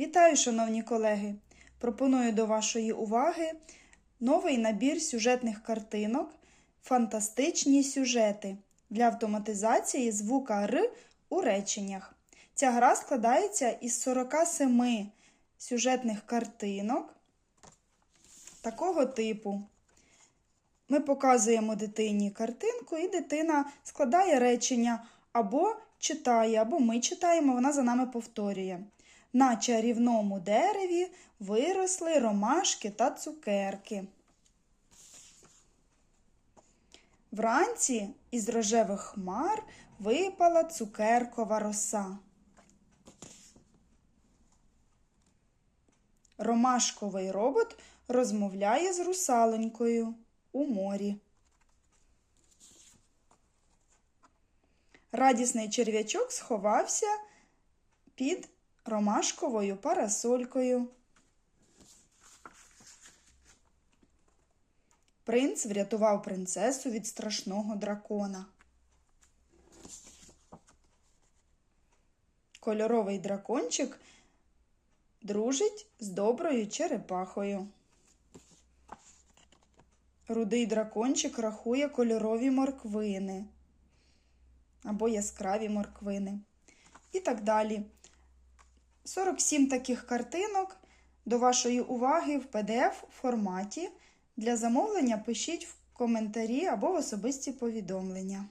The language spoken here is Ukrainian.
Вітаю, шановні колеги! Пропоную до вашої уваги новий набір сюжетних картинок Фантастичні сюжети для автоматизації звука Р у реченнях. Ця гра складається із 47 сюжетних картинок такого типу. Ми показуємо дитині картинку, і дитина складає речення або читає, або ми читаємо, вона за нами повторює. На чарівному дереві виросли ромашки та цукерки. Вранці із рожевих хмар випала цукеркова роса. Ромашковий робот розмовляє з русалонькою у морі. Радісний черв'ячок сховався під ромашковою парасолькою. Принц врятував принцесу від страшного дракона. Кольоровий дракончик дружить з доброю черепахою. Рудий дракончик рахує кольорові морквини або яскраві морквини. І так далі. 47 таких картинок до вашої уваги в PDF форматі. Для замовлення пишіть в коментарі або в особисті повідомлення.